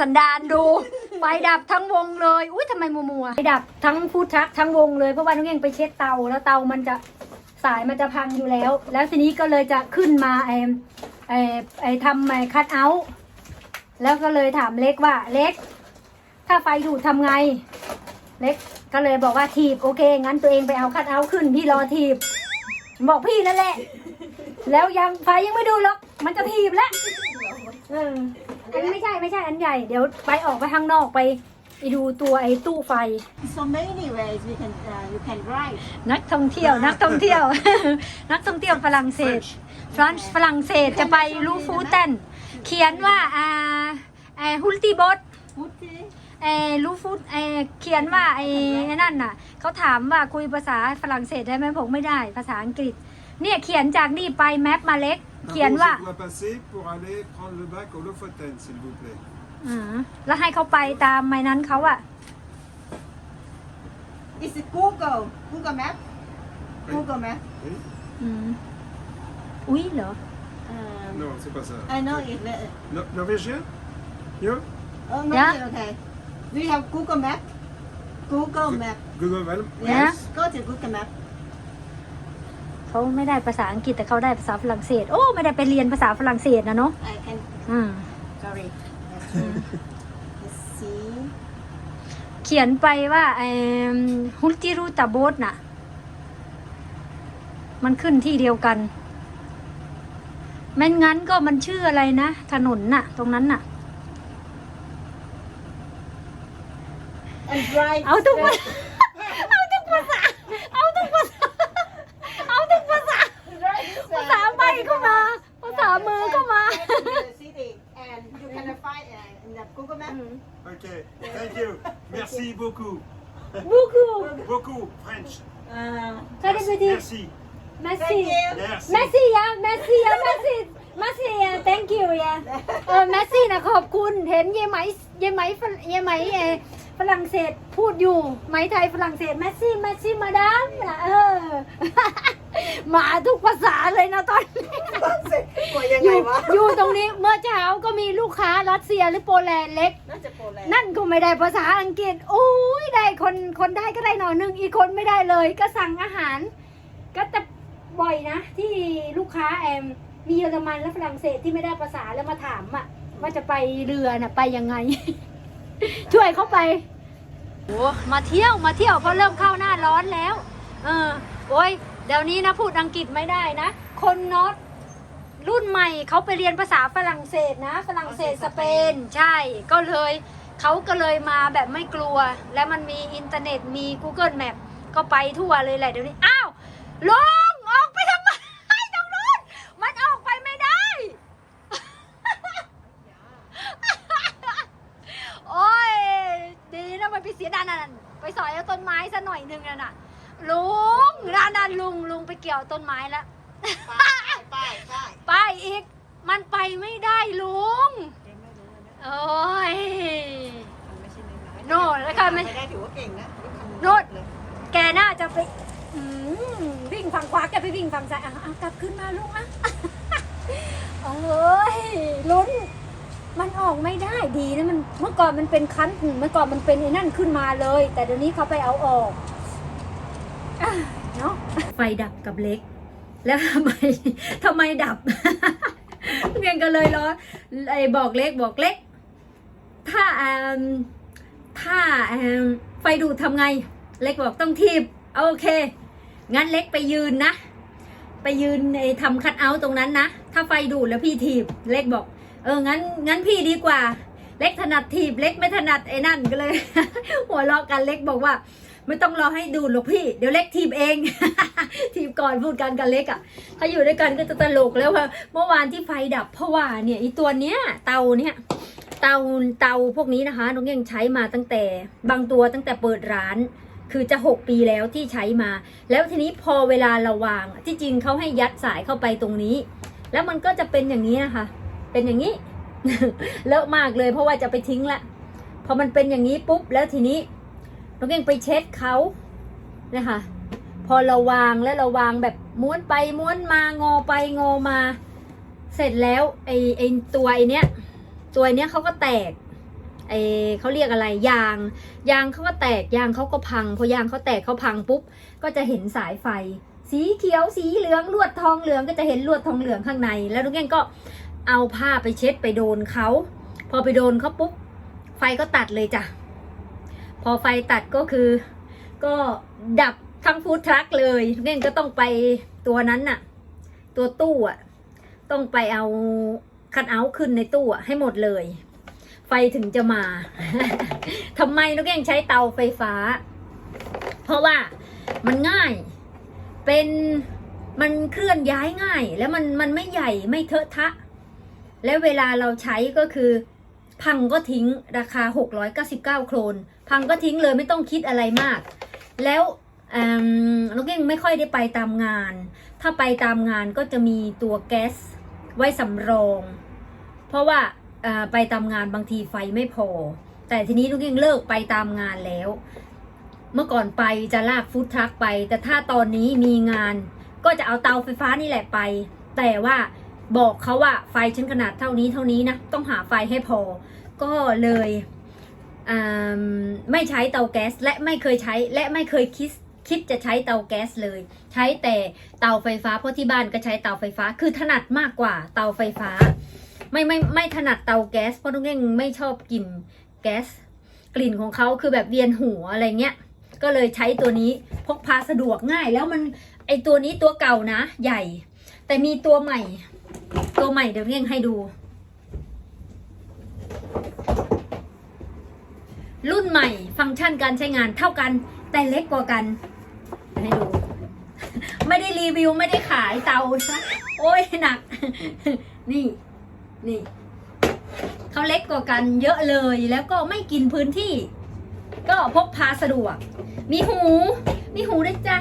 สันดานดู ไฟดับทั้งวงเลย อุ้ยทำไมมัวมัวไฟดับทั้งฟูดทรัคทั้งวงเลยเพราะว่าน้องเองไปเช็ดเตาแล้วเตามันจะสายมันจะพังอยู่แล้ว แล้วทีนี้ก็เลยจะขึ้นมาไอ้ไอ้ไอ้ทำไอ้คัดเอาท์แล้วก็เลยถามเล็กว่าเล็ก ถ้าไฟดูดทำไง เล็กก็เลยบอกว่าถีบโอเค งั้นตัวเองไปเอาคัดเอาท์ขึ้นพี่รอถีบ บอกพี่นั่นแหละ แล้วยังไฟยังไม่ดูหรอกมันจะถีบแล้วเออ อันนี้ไม่ใช่ไม่ใช่อันใหญ่ เดี๋ยวไปออกไปข้างนอกไปไปดูตัวไอ้ตู้ไฟ So many ways we can uh, you can write. นักท่องเที่ยว นักท่องเที่ยว นักท่องเที่ยวฝรั่งเศส ฟรานซ์ฝรั่งเศสจะไปลูฟูเตนเขียนว่าอ่าไอ้ฮุลติบอส Okay. ไอ้ลูฟูไอ้เขียนว่าไอ้นั่นน่ะเขาถามว่าคุยภาษาฝรั่งเศสได้ไหมผมไม่ได้ภาษาอังกฤษ เนี่ยเขียนจากนี่ไปแมปมาเล็ก เขียนว่า Je dois passer pour aller prendre le bac au Lofoten, s'il vous plaît. อ่าแล้วให้เขาไปตามไม้นั้นเขาอะ It's Google. Google Map. Oui. Google Map. Oui อืมอุ้ยเหรอ Um, Non, c'est pas ça. I know it. uh, No- Norvégien Yo Oh, no, Yeah. it's okay. Do you have Google Map? Google Map. Google Map Yeah. Go to Google Map. เขาไม่ได้ภาษาอังกฤษแต่เขาได้ภาษาฝรั่งเศส โอ้ ไม่ได้ไปเรียนภาษาฝรั่งเศสนะเนาะ I can. อืม Sorry. Let's see. เขียนไปว่าไอ้ฮุลติรูตาโบสน่ะ มันขึ้นที่เดียวกันแม่นงั้นก็มันชื่ออะไรนะ ถนนน่ะ ตรงนั้นน่ะ And drive. เอาทุกภาษาเอาทุกภาษา เอาทุกภาษา เอาทุกภาษา Drive ภาษาใบก็มา ภาษามือก็มา the city, and you can find uh, in the Google Map. Ok, thank you. Merci beaucoup. บูคู Beaucoup, French. Uh, ก็ได้ไปดี Merci. แมสซี่ Merci. แมสซี่ยะแมสซี่ยะแมสซี่แมสซี่ยะ thank you ยะเออแมสซี่นะขอบคุณ เห็นเยไหมเยไหมฝรั่งเยไหมเออฝรั่งเศสพูดอยู่ ไหมไทยฝรั่งเศสแมสซี่แมสซี่มาดามนะเออ มาทุกภาษาเลยนะตอนนี้กว่ายังอไงยู่วะอยู่ตรงนี้เมื่อเช้าก็มีลูกค้ารัสเซียหรือโปแลนด์เล็ก น่าจะโปรแลนด์นั่นก็ไม่ได้ภาษาอังกฤษโอ้ยได้คนคนได้ก็ได้หน่อยนึงอีกคนไม่ได้เลย ก็สั่งอาหาร ก็จะบ่อยนะ ที่ลูกค้าแอมมีเยอรมันและฝรั่งเศสที่ไม่ได้ภาษาแล้วมาถามอะว่าจะไปเรือน่ะไปยังไง ช่วยเขาไปโอ้มาเที่ยวมาเที่ยวเพราะเริ่มเข้าหน้าร้อนแล้ว เออโอ้ย เดี๋ยวนี้นะพูดอังกฤษไม่ได้นะ คนนอตรุ่นใหม่เขาไปเรียนภาษาฝรั่งเศสนะ ฝรั่งเศสสเปนใช่ ก็เลยเขาก็เลยมาแบบไม่กลัว และมันมีอินเทอร์เน็ตมี Google Map ก็ไปทั่วเลยแหละเดี๋ยวนี้ อ้าวลงออกไปทำไมตรงนู้นมันออกไปไม่ได้ โอ้ย ดีนะมันไปเสียดานนั่นไปสอยเอาต้นไม้ซะหน่อยหนึงนั่นน่ะ ลุงนั่นนั่นลุงลุงไป เกี่ยวต้นไม้แล้วป้ายป้ายป้ายไปอีก มันไปไม่ได้ลุงยังไม่รู้นะโอ้ยมันไม่ใช่น้อยๆโน่แล้วค่ะไม่ไม่ได้ถือว่าเก่งนะโน่นเลยแกน่าจะไปอืมวิ่งฝั่งขวาแกไปวิ่งฝั่งซ้ายอะอะกลับขึ้นมาลุงอะโอ้ยลุ้นมันออกไม่ได้ดีนะมันเมื่อก่อนมันเป็นคันอืมเมื่อก่อนมันเป็นไอ้นั่นขึ้นมาเลย แต่เดี๋ยวนี้เขาไปเอาออกอะ เนาะไฟดับกับเล็ก แล้วทำไมทำไมดับเรียนก็เลยรอไอ้บอกเล็กบอกเล็ก ถ้าถ้าไฟดูดทำไง เล็กบอกต้องทีบโอเค งั้นเล็กไปยืนนะ ไปยืนไอ้ทำคัดเอาท์ตรงนั้นนะ ถ้าไฟดูดแล้วพี่ทีบ เล็กบอก เอองั้นงั้นพี่ดีกว่า เล็กถนัดทีบเล็กไม่ถนัดไอ้นั่นก็เลย หัวเราะกันเล็กบอกว่า ไม่ต้องรอให้ดูหรอกพี่ เดี๋ยวเล็กทีบเอง ทีบก่อนพูดกันกับเล็กอะ่ะถ้าอยู่ด้วยกันก็จะตลกแล้วว่าเมื่อวานที่ไฟดับเพราะว่าเนี่ยอีตัวเนี้ยเตาเนี่ยเตาเตาพวกนี้นะคะน้องยังใช้มาตั้งแต่บางตัวตั้งแต่เปิดร้าน คือจะหกปีแล้วที่ใช้มา แล้วทีนี้พอเวลาเราวางที่จริงเขาให้ยัดสายเข้าไปตรงนี้ แล้วมันก็จะเป็นอย่างนี้นะคะ เป็นอย่างนี้เลอะมากเลยเพราะว่าจะไปทิ้งละพอมันเป็นอย่างนี้ปุ๊บแล้วทีนี้ น้องยังไปเช็ดเขานะคะพอเราวางแล้วเราวางแบบม้วนไปม้วนมางอไปงอมา เสร็จแล้วไอ้ไอ้ตัวไอ้เนี้ยตัวเนี้ยเขาก็แตกไอเขาเรียกอะไรยาง ยางเขาก็แตกยางเขาก็พังพอยางเขาแตกเขาพังปุ๊บก็จะเห็นสายไฟ สีเขียวสีเหลืองลวดทองเหลืองก็จะเห็นลวดทองเหลืองข้างใน แล้วนุกเก้งก็เอาผ้าไปเช็ดไปโดนเขาพอไปโดนเขาปุ๊บไฟก็ตัดเลยจ้ะ พอไฟตัดก็คือ ก็ดับทั้งฟู้ดทรัคเลยนุกเก้งก็ต้องไปตัวนั้นน่ะ ตัวตู้อะ ต้องไปเอาคันเอาขึ้นในตู้อะให้หมดเลย ไฟถึงจะมาทำไมนกเก้งใช้เตาไฟฟ้า เพราะว่ามันง่าย เป็นมันเคลื่อนย้ายง่าย แล้วมันมันไม่ใหญ่ไม่เทอะทะ แล้วเวลาเราใช้ก็คือ พังก็ทิ้งราคา 699 โครน พังก็ทิ้งเลยไม่ต้องคิดอะไรมาก แล้วอืมนกเก้งไม่ค่อยได้ไปตามงาน ถ้าไปตามงานก็จะมีตัวแก๊สไว้สำรอง เพราะว่าไปตามงานบางทีไฟไม่พอ แต่ทีนี้ลูกยังเลิกไปตามงานแล้ว เมื่อก่อนไปจะลากฟู้ดทรัคไป แต่ถ้าตอนนี้มีงานก็จะเอาเตาไฟฟ้านี่แหละไป แต่ว่า บอกเขาว่าไฟฉันขนาดเท่านี้เท่านี้นะ ต้องหาไฟให้พอ ก็เลยไม่ใช้เตาแก๊สและไม่เคยใช้และไม่เคยคิดคิดจะใช้เตาแก๊สเลย ใช้แต่เตาไฟฟ้าเพราะที่บ้านก็ใช้เตาไฟฟ้า คือถนัดมากกว่าเตาไฟฟ้า ไม่ไม่ไม่ถนัดเตาแก๊สเพราะทุกเง่งไม่ชอบกลิ่นแก๊สกลิ่นของเขาคือแบบเวียนหัวอะไรเงี้ยก็เลยใช้ตัวนี้พกพาสะดวกง่าย แล้วมันไอตัวนี้ตัวเก่านะ ใหญ่ แต่มีตัวใหม่ ตัวใหม่เดี๋ยวเง่งให้ดู รุ่นใหม่ ฟังก์ชันการใช้งานเท่ากัน แต่เล็กกว่ากันให้ดู ไม่ได้รีวิวไม่ได้ขายเตานะโอ้ยหนัก นี่นี่เขาเล็กกว่ากันเยอะเลยแล้วก็ไม่กินพื้นที่ ก็พกพาสะดวก มีหู มีหูด้วยจ้ะ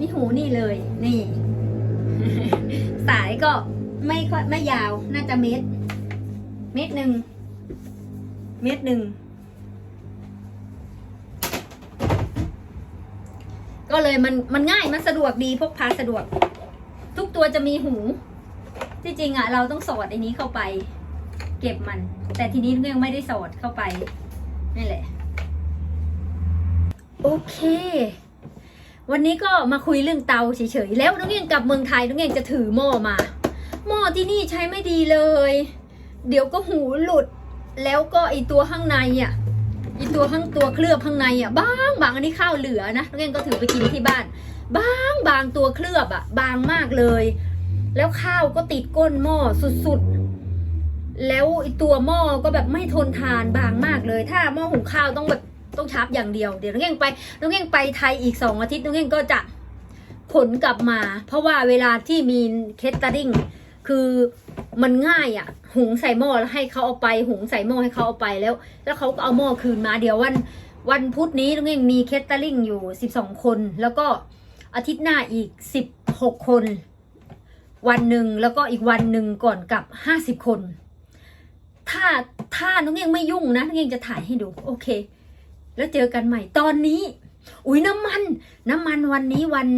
มีหูนี่เลย นี่ สายก็ไม่ค่อยไม่ยาวน่าจะเมตรเมตรหนึ่ง เมตรหนึ่ง ก็เลยมันมันง่ายมันสะดวกดีพกพาสะดวก ทุกตัวจะมีหู ที่จริงอะ เราต้องสอดไอ้นี้เข้าไป เก็บมัน แต่ทีนี้ก็ยังไม่ได้สอดเข้าไปนี่แหละ โอเค วันนี้ก็มาคุยเรื่องเตาเฉยๆ แล้วน้องเองกลับเมืองไทยน้องเองจะถือหม้อมา หม้อที่นี่ใช้ไม่ดีเลย เดี๋ยวก็หูหลุด แล้วก็ไอตัวข้างในอะไอตัวข้างตัวเคลือบข้างในอะบางบางอันนี้ข้าวเหลือนะน้องเองก็ถือไปกินที่บ้าน บางบางตัวเคลือบอะ บางมากเลย แล้วข้าวก็ติดก้นหม้อสุดๆ แล้วไอตัวหม้อก็แบบไม่ทนทานบางมากเลย ถ้าหม้อหุงข้าวต้องแบบ ต้องชาร์จอย่างเดียวเดี๋ยวน้องเองไปน้องเองไปไทยอีกสองอาทิตย์น้องเองก็จะขนกลับมา เพราะว่าเวลาที่มีเคสตาริงคือมันง่ายอะ่ะ หุงใส่หม้อแล้วให้เขาเอาไป หุงใส่หม้อให้เขาเอาไปแล้ว แล้วเขาก็เอาหม้อคืนมาเดี๋ยววันวันพุธนี้น้องเองมีเคสตาริงอยู่สิบสองคน แล้วก็อาทิตย์หน้าอีกสิบหกคน วันหนึ่งแล้วก็อีกวันหนึ่งก่อนกลับห้าสิบคน ถ้าถ้าน้องเองไม่ยุ่งนะน้องเองจะถ่ายให้ดู โอเค แล้วเจอกันใหม่ตอนนี้ อุ้ยน้ำมัน น้ำมันวันนี้วัน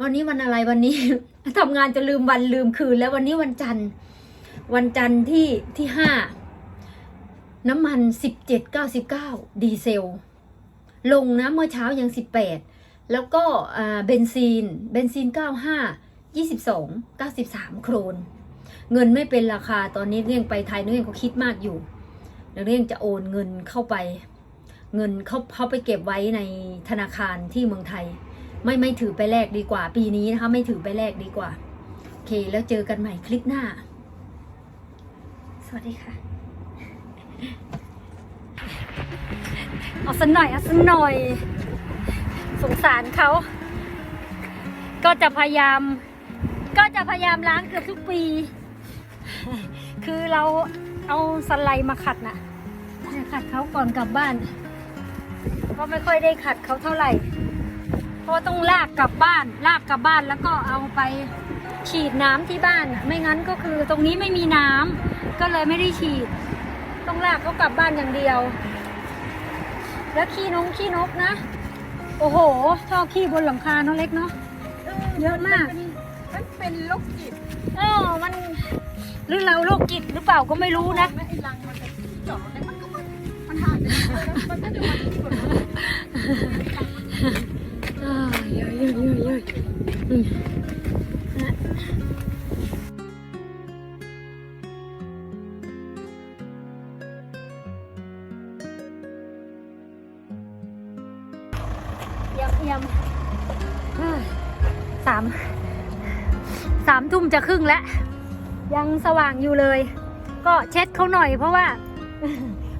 วันนี้วันอะไรวันนี้ทำงานจะลืมวันลืมคืน แล้ววันนี้วันจันทร์ วันจันทร์ที่ที่ห้าน้ำมันสิบเจ็ดเก้าสิบเก้าดีเซล ลงนะเมื่อเช้ายังสิบแปดแล้วก็เบนซีน เบนซีนเก้าห้ายี่สิบสองเก้าสิบสามโครน เงินไม่เป็นราคาตอนนี้เรื่องไปไทยเรื่องก็คิดมากอยู่เรื่องจะโอนเงินเข้าไป เงินเขาเขาไปเก็บไว้ในธนาคารที่เมืองไทย ไม่ไม่ถือไปแลกดีกว่า ปีนี้นะคะไม่ถือไปแลกดีกว่า โอเค แล้วเจอกันใหม่คลิปหน้า สวัสดีค่ะเอาสักหน่อยเอาสักหน่อย สงสารเขา ก็จะพยายาม ก็จะพยายามล้างเกือบทุกปี คือเราเอาสไลด์มาขัดน่ะเนี่ยขัดเขาก่อนกลับบ้าน ก็ไม่ค่อยได้ขัดเขาเท่าไหร่ เพราะว่าต้องลากกลับบ้าน ลากกลับบ้านแล้วก็เอาไปฉีดน้ำที่บ้านน่ะไม่งั้นก็คือตรงนี้ไม่มีน้ำก็เลยไม่ได้ฉีด ต้องลากเขากลับบ้านอย่างเดียว แล้วขี้นงขี้นกนะ โอ้โหชอบขี้บนหลังคาเนาะเล็กเนาะเยอะมาก มันเป็นโรคจิตเออมันหรือเราโรคจิตหรือเปล่าก็ไม่รู้นะ ไม่อ้รังมันเป็นที่เจาะแล้วมันก็มาอ่าเยอะเยอยยอะอืมเยี่ยมเยี่ยมสามสามทุ่มจะครึ่งแล้ว ยังสว่างอยู่เลย ก็เช็ดเขาหน่อยเพราะว่า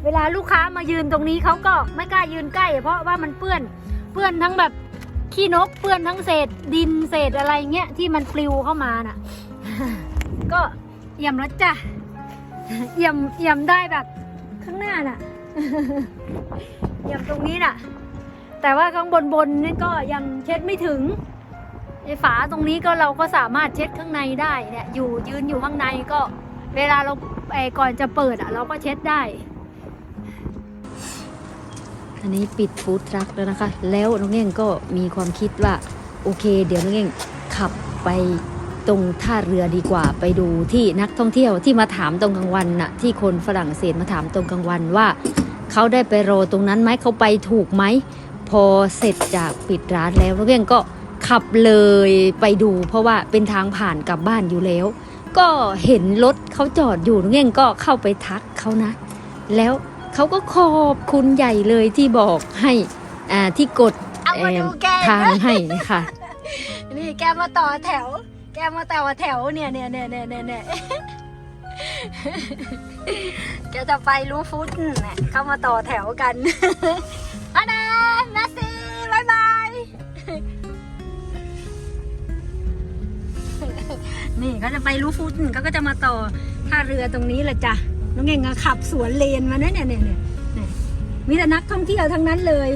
เวลาลูกค้ามายืนตรงนี้เขาก็ไม่กล้ายืนใกล้ เพราะว่ามันเปื้อนเปื้อนทั้งแบบขี้นกเปื้อนทั้งเศษดินเศษอะไรเงี้ยที่มันปลิวเข้ามาน่ะ ก็เอี่ยมแล้วจ้ะเอี่ยมเอี่ยมได้แบบข้างหน้าน่ะเอี่ยมตรงนี้น่ะ แต่ว่าข้างบนบนนี่ก็ยังเช็ดไม่ถึงไอ้ฝาตรงนี้ก็เราก็สามารถเช็ดข้างในได้เนี่ยอยู่ยืนอยู่ข้างในก็ เวลาเราไอ้ก่อนจะเปิดอะ เราก็เช็ดได้ อันนี้ปิดฟู้ดทรัคแล้วนะคะ แล้วน้องเง่งก็มีความคิดว่าโอเค เดี๋ยวน้องเง่งขับไปตรงท่าเรือดีกว่าไปดูที่นักท่องเที่ยวที่มาถามตรงกลางวันน่ะที่คนฝรั่งเศสมาถามตรงกลางวันว่า เขาได้ไปรอตรงนั้นไหมเขาไปถูกไหม พอเสร็จจากปิดร้านแล้วน้องเง่งก็ขับเลยไปดู เพราะว่าเป็นทางผ่านกลับบ้านอยู่แล้ว ก็เห็นรถเขาจอดอยู่น้องเง่งก็เข้าไปทักเขานะ แล้ว เขาก็ขอบคุณใหญ่เลยที่บอกให้อ่าที่กดเอามาดูแกทางให้นะคะนี่แกมาต่อแถว แกมาต่อแถวเนี่ยเนี่ยเนี่ยเนี่ยเนี่ยเนี่ยแกจะไปรู้ฟุตเนี่ยเข้ามาต่อแถวกันอันนั้นนาซีบายบายนี่เขาจะไปรู้ฟุตเขาก็จะมาต่อท่าเรือตรงนี้แหละจ้ะ น้องเง่งอะขับสวนเลนมาเนี่ยเนี่ยเนี่ยเนี่ยมีแต่นักท่องเที่ยวทั้งนั้นเลย